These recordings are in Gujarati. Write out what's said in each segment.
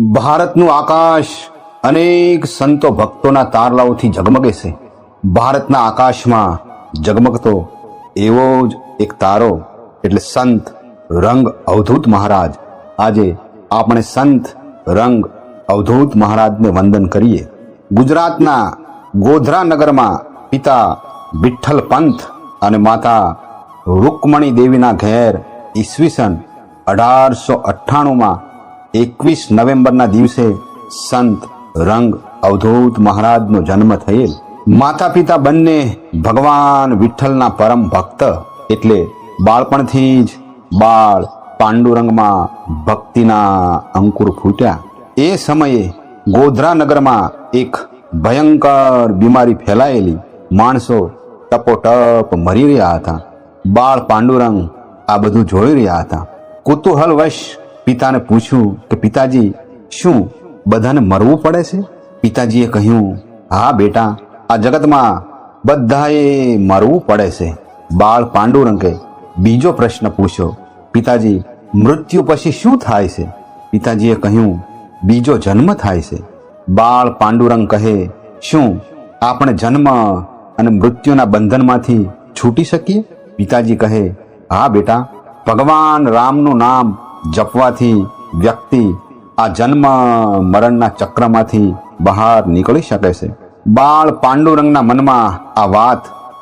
ભારતનું આકાશ અનેક સંતો ભક્તોના તારલાઓથી ઝગમગે છે. ભારતના આકાશમાં ઝગમગતો એવો જ એક તારો, એટલે સંત રંગ અવધૂત મહારાજ. આજે આપણે સંત રંગ અવધૂત મહારાજને વંદન કરીએ. ગુજરાતના ગોધરા નગરમાં પિતા વિઠ્ઠલ પંથ અને માતા રૂકમણી દેવીના ઘેર ઈસવીસન અઢારસો અઠ્ઠાણુંમાં એકવીસ નવેમ્બરના દિવસે સંત રંગ અવધૂત મહારાજનો જન્મ થયેલ. માતા પિતા બંને ભગવાન વિઠ્ઠલના પરમ ભક્ત એટલે બાળપણથી જ બાળ પાંડુરંગમાં ભક્તિના અંકુર ફૂટ્યા. એ સમયે ગોધરા નગરમાં એક ભયંકર બીમારી ફેલાયેલી માણસો ટપોટપ મરી રહ્યા હતા. બાળ પાંડુરંગ આ બધું જોઈ રહ્યા હતા. કુતૂહલવશ પિતાને પૂછ્યું કે, પિતાજી, શું બધાને મરવું પડે છે? પિતાજીએ કહ્યું, હા બેટા, આ જગતમાં બધાએ મરવું પડે છે. બાળ પાંડુરંગે બીજો પ્રશ્ન પૂછ્યો, પિતાજી, મૃત્યુ પછી શું થાય છે? પિતાજીએ કહ્યું, બીજો જન્મ થાય છે. બાળ પાંડુરંગ કહે, શું આપણે જન્મ અને મૃત્યુના બંધનમાંથી છૂટી શકીએ? પિતાજી કહે, હા બેટા, ભગવાન રામનું નામ જપવાથી વ્યક્તિ આ જન્મ મરણના ચક્રમાંથી બહાર નીકળી શકે છે. બાળ પાંડુરંગના મનમાં આ વાત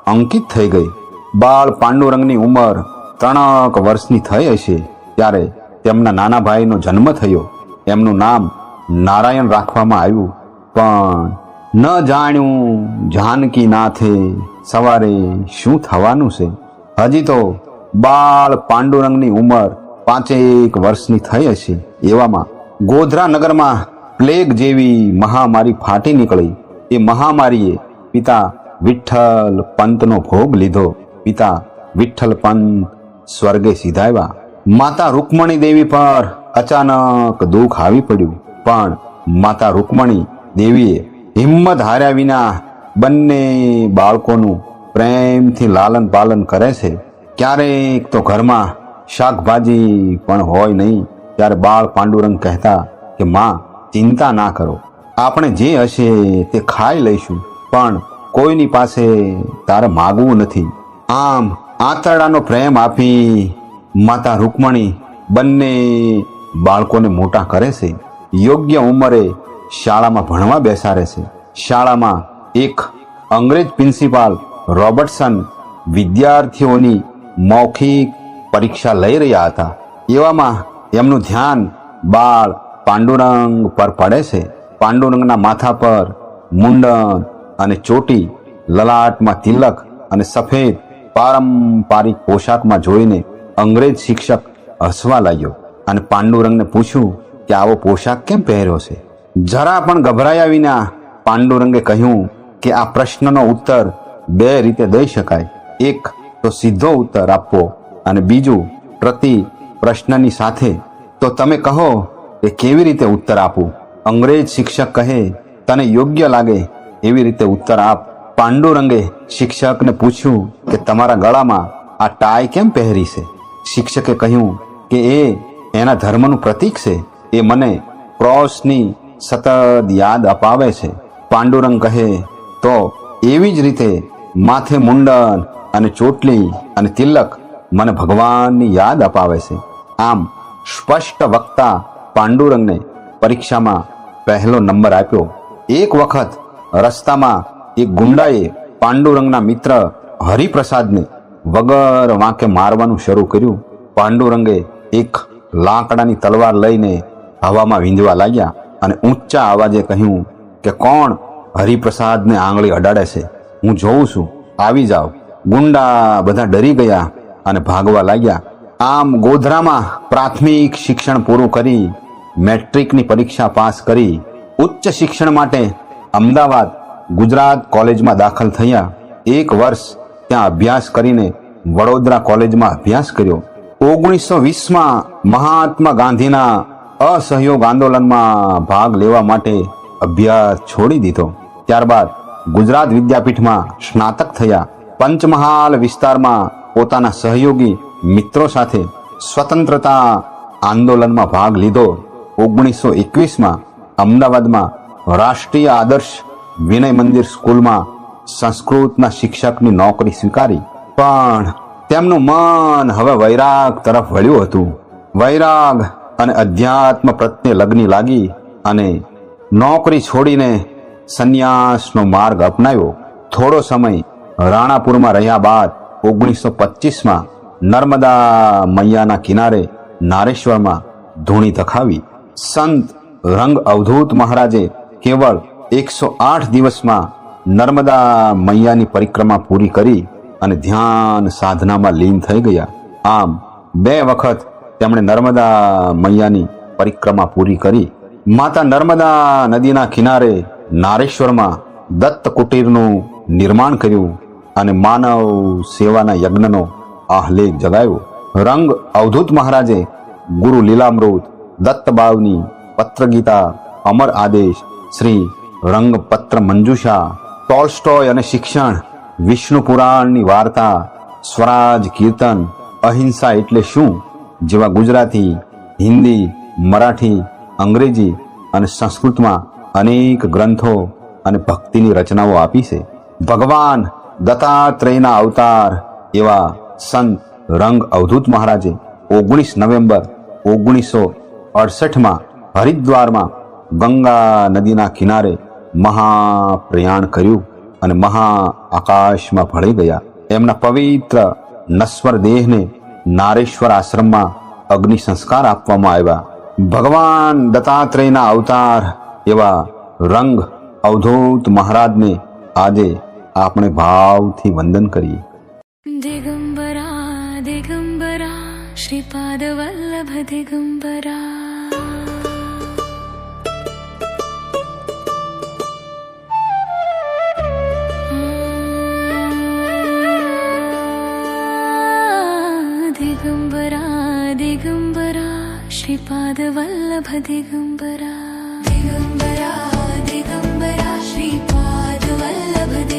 અંકિત થઈ ગઈ. બાળ પાંડુરંગની ઉંમર ત્રણક વર્ષની થઈ હશે ત્યારે તેમના નાના ભાઈનો જન્મ થયો. એમનું નામ નારાયણ રાખવામાં આવ્યું. પણ ન જાણ્યું જાનકી નાથે સવારે શું થવાનું છે? હજી તો બાળ પાંડુરંગની ઉંમર પાંચેક વર્ષની થઈ હશે. એવામાં ગોધરા નગરમાં પ્લેગ જેવી મહામારી ફાટી નીકળી. એ મહામારીએ પિતા વિઠ્ઠલ પંતનો ભોગ લીધો. પિતા વિઠ્ઠલ પંત સ્વર્ગે સીધાવ્યા. માતા રૂકમણી દેવી પર અચાનક દુઃખ આવી પડ્યું. પણ માતા રૂકમણી દેવીએ હિંમત હાર્યા વિના બંને બાળકોનું પ્રેમથી લાલન પાલન કરે છે. ક્યારેક તો ઘરમાં શાકભાજી પણ હોય નહીં, ત્યારે બાળ પાંડુરંગ કહેતા કે, માં, ચિંતા ના કરો. આપણે જે હશે તે ખાઈ લઈશું, પણ કોઈની પાસે તારે માગવું નથી. આમ આંતરડાનો પ્રેમ આપી માતા રૂકમણી બંને બાળકોને મોટા કરે છે. યોગ્ય ઉંમરે શાળામાં ભણવા બેસાડે છે. શાળામાં એક અંગ્રેજ પ્રિન્સિપાલ રોબર્ટસન વિદ્યાર્થીઓની મૌખિક પરીક્ષા લઈ રહ્યા હતા. એવામાં એમનું ધ્યાન બાળ પાંડુરંગ પર પડે છે. પાંડુરંગના માથા પર મુંડન અને ચોટી, લલાટમાં તિલક અને સફેદ પારંપારિક પોશાકમાં જોઈને અંગ્રેજ શિક્ષક હસવા લાગ્યો અને પાંડુરંગને પૂછ્યું કે આવો પોશાક કેમ પહેર્યો છે? જરા પણ ગભરાયા વિના પાંડુરંગે કહ્યું કે આ પ્રશ્નનો ઉત્તર બે રીતે દઈ શકાય. એક તો સીધો ઉત્તર આપવો અને બીજું પ્રતિ પ્રશ્નની સાથે, તો તમે કહો કે કેવી રીતે ઉત્તર આપું? અંગ્રેજ શિક્ષક કહે, તને યોગ્ય લાગે એવી રીતે ઉત્તર આપ. પાંડુરંગે શિક્ષકને પૂછ્યું કે, તમારા ગળામાં આ ટાઈ કેમ પહેરી છે? શિક્ષકે કહ્યું કે, એ એના ધર્મનું પ્રતીક છે. એ મને ક્રોસની સતત યાદ અપાવે છે. પાંડુરંગ કહે, તો એવી જ રીતે માથે મુંડન અને ચોટલી અને તિલક મને ભગવાનની યાદ અપાવે છે. આમ, સ્પષ્ટ વક્તા પાંડુરંગને પરીક્ષામાં પહેલો નંબર આપ્યો. એક વખત રસ્તામાં એક ગુંડાએ પાંડુરંગના મિત્ર હરિપ્રસાદને વગર વાંકે મારવાનું શરૂ કર્યું. પાંડુરંગે એક લાકડાની તલવાર લઈને હવામાં વીંધવા લાગ્યા અને ઊંચા અવાજે કહ્યું કે, કોણ હરિપ્રસાદને આંગળી અડાડે છે? હું જોઉં છું. આવી જાઓ. ગુંડા બધા ડરી ગયા અને ભાગવા લાગ્યા. આમ ગોધરામાં પ્રાથમિક શિક્ષણ પૂરું કરી, મેટ્રિકની પરીક્ષા પાસ કરી, ઉચ્ચ શિક્ષણ માટે અમદાવાદ ગુજરાત કોલેજમાં દાખલ થયા. એક વર્ષ ત્યાં અભ્યાસ કરીને વડોદરા કોલેજમાં અભ્યાસ કર્યો. ઓગણીસો વીસમાં મહાત્મા ગાંધીના અસહયોગ આંદોલનમાં ભાગ લેવા માટે અભ્યાસ છોડી દીધો. ત્યારબાદ ગુજરાત વિદ્યાપીઠમાં સ્નાતક થયા. પંચમહાલ વિસ્તારમાં પોતાના સહયોગી મિત્રો સાથે સ્વતંત્રતા આંદોલનમાં ભાગ લીધો. ઓગણીસો એકવીસમાં અમદાવાદમાં રાષ્ટ્રીય આદર્શ વિનય મંદિર સ્કૂલમાં સંસ્કૃતના શિક્ષકની નોકરી સ્વીકારી. પણ તેમનું મન હવે વૈરાગ તરફ વળ્યું હતું. વૈરાગ અને અધ્યાત્મ પ્રત્યે લગ્ની લાગી અને નોકરી છોડીને સંન્યાસનો માર્ગ અપનાવ્યો. થોડો સમય રાણાપુરમાં રહ્યા બાદ ઓગણીસો પચીસમાં નર્મદા મૈયાના કિનારે નારેશ્વરમાં ધૂણી તખાવી સંત રંગ અવધૂત મહારાજે કેવળ એકસો આઠ દિવસમાં નર્મદા મૈયાની પરિક્રમા પૂરી કરી અને ધ્યાન સાધનામાં લીન થઈ ગયા. આમ બે વખત તેમણે નર્મદા મૈયાની પરિક્રમા પૂરી કરી. માતા નર્મદા નદીના કિનારે નારેશ્વરમાં દત્ત કુટીરનું નિર્માણ કર્યું. અને માનવ સેવાના યજ્ઞનો આહલેખ જગાવ્યો. રંગ અવધૂત મહારાજે ગુરુ લીલામૃત, દત્તબાવની પત્રગીતા, અમર આદેશ, શ્રી રંગપત્ર મંજુષા, ટોલ્સ્ટોય અને શિક્ષણ, વિષ્ણુ પુરાણની વાર્તા, સ્વરાજ, કીર્તન, અહિંસા એટલે શું? જેવા ગુજરાતી, હિન્દી, મરાઠી, અંગ્રેજી અને સંસ્કૃતમાં અનેક ગ્રંથો અને ભક્તિની રચનાઓ આપી છે. ભગવાન દત્તાત્રેયના અવતાર એવા સંત રંગ અવધૂત મહારાજે ઓગણીસ નવેમ્બર ઓગણીસો અડસઠમાં હરિદ્વારમાં ગંગા નદીના કિનારે મહાપ્રયાણ કર્યું અને મહા આકાશમાં ભળી ગયા. એમના પવિત્ર નશ્વર દેહને નારેશ્વર આશ્રમમાં અગ્નિ સંસ્કાર આપવામાં આવ્યા. ભગવાન દત્તાત્રેયના અવતાર એવા રંગ અવધૂત મહારાજને આજે આપણે ભાવથી વંદન કરીએ दिगम्बरा दिगम्बरा श्रीपादवल्लभ दिगम्बरा दिगम्बरा दिगम्बरा श्रीपादवल्लभ दिगम्बरा दिगम्बरा दिगम्बरा श्रीपादवल्लभ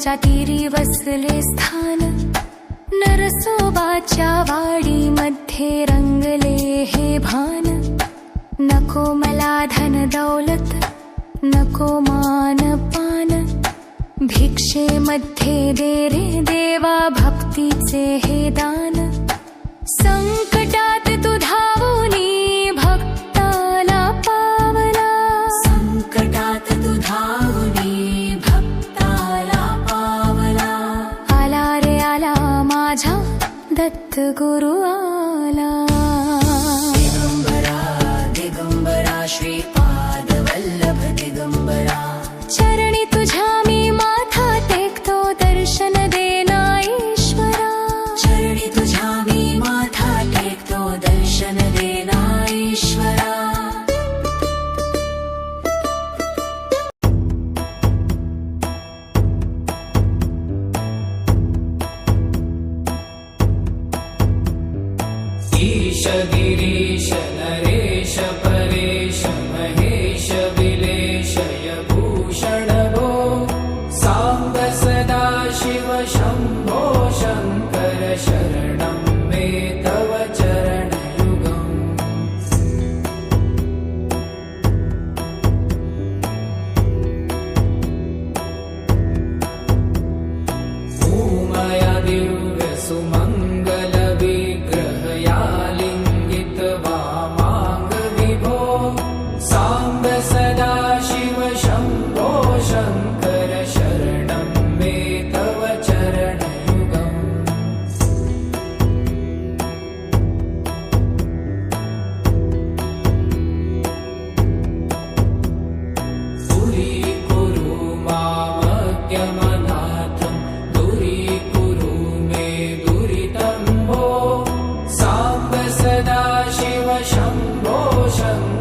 माझ्या जातीरी वसले स्थान. नरसोबाच्या वाडी मध्ये रंगले हे भान. नको मला धन दौलत नको मान पान. भिक्षेमध्ये दे रे देवा भक्तीचे हे दान. शिरी शि 什么？